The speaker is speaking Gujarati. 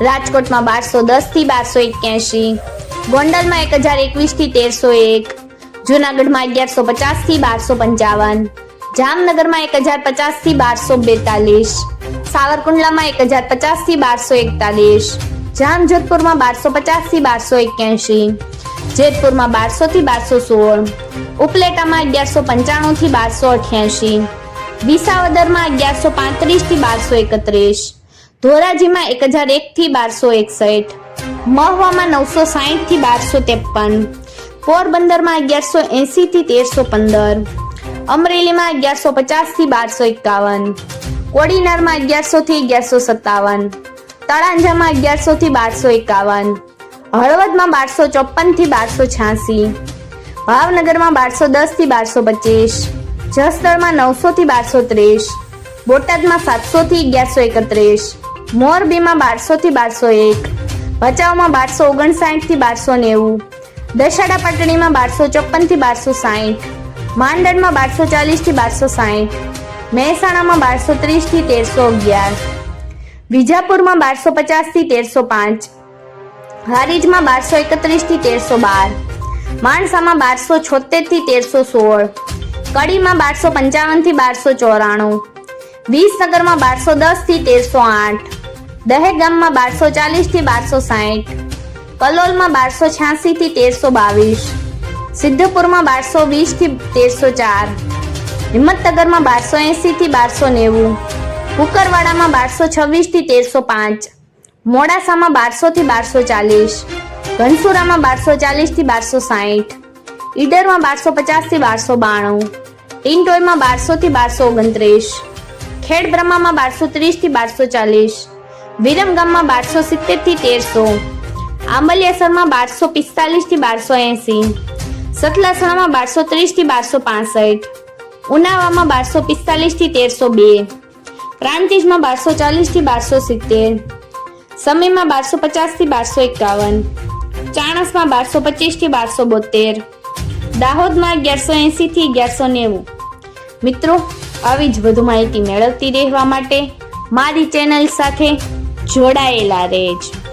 રાજકોટમાં બારસો દસથી બારસો એક્યાસી ગોંડલમાં એક હજાર એકવીસથી તેરસો એક, જુનાગઢમાં અગિયારસો પચાસથી બારસો પંચાવન, જામનગરમાં એક હજાર પચાસથી બારસો બેતાલીસ, સાવરકુંડલામાં એક હજાર પચાસથી બારસો એકતાલીસ, જામજોધપુરમાં બારસો પચાસથી બારસો એક્યાસી જેતપુરમાં બારસો થી બારસો સોળ, ઉપલેટામાં અગિયારસો પંચાણું થી બારસો અઠ્યાસી વિસાવદરમાં અગિયારસો પાંત્રીસથી બારસો એકત્રીસ ધોરાજીમાં એક હજાર એક થી બારસો એકસઠ. મહવામાં નવસો સાહીઠથી બારસો ત્રેપન. પોરબંદરમાં અગિયારસો એસી થી તેરસો પંદર. અમરેલીમાં અગિયારસો પચાસથી બારસો એકાવન. કોડીનારમાં અગિયારસો થી અગિયારસો સત્તાવન. તળાંજામાં અગિયારસો થી બારસો એકાવન. હળવદમાં બારસો ચોપનથી બારસો છ્યાસી. ભાવનગરમાં બારસો દસથી બારસો પચીસ. જસદળમાં નવસો થી બારસો ત્રીસ. બોટાદમાં સાતસો થી અગિયારસો એકત્રીસ. મોરબીમાં બારસો થી બારસો એક, ભચાઉમાં બારસો ઓગણસાઠથી બારસો નેવું દશાડા પાટણીમાં બારસો ચોપનથી બારસો સાઠ માંડળમાં બારસો ચાલીસથી બારસો સાઠ મહેસાણામાં બારસો ત્રીસથી તેરસો અગિયાર, વિજાપુરમાં બારસો પચાસથી તેરસો પાંચ, હારીજમાં બારસો એકત્રીસથી તેરસો બાર, માણસામાં બારસો છોતેરથી તેરસો સોળ, કડીમાં બારસો પંચાવનથી બારસો ચોરાણું, વિસનગરમાં બારસો દસથી તેરસો આઠ દહેગામમાં બારસો ચાલીસથી બારસો સાહીઠ. કલોલમાં બારસો છ્યાસી થી તેરસો બાવીસ. સિદ્ધપુરમાં બારસો વીસથી તેરસો ચાર. હિંમતનગરમાં બારસો એસી થી બારસો નેવું. કુકરવાડામાં બારસો છવ્વીસથી તેરસો પાંચ. મોડાસામાં બારસો થી બારસો ચાલીસ. ઘનસુરામાં બારસો ચાલીસથી બારસો સાહીઠ. ઈડરમાં બારસો પચાસથી બારસો બાણું. ટિન્ટોયમાં બારસો થી બારસો ઓગણત્રીસ. ખેડ બ્રહ્મામાં બારસો ત્રીસથી બારસો ચાલીસ. વિરમગામમાં બારસો સિત્તેરથી તેરસો આંબલિયાસરમાં બારસો પિસ્તાલીસથી બારસો એસી. સતલાસણામાં બારસો ત્રીસથી બારસો પાસઠ. ઉનાવામાં બારસો પિસ્તાલીસથી તેરસો બે. પ્રાંતિજમાં બારસો ચાલીસથી બારસો સિત્તેર. સમયમાં બારસો પચાસથી બારસો એકાવન. ચાણસમાં બારસો પચીસથી બારસો બોતેર. દાહોદમાં અગિયારસો એસી થી અગિયારસો નેવું. મિત્રો, આવી જ વધુ માહિતી મેળવતી રહેવા માટે મારી ચેનલ સાથે જોડાયેલા રહેજો.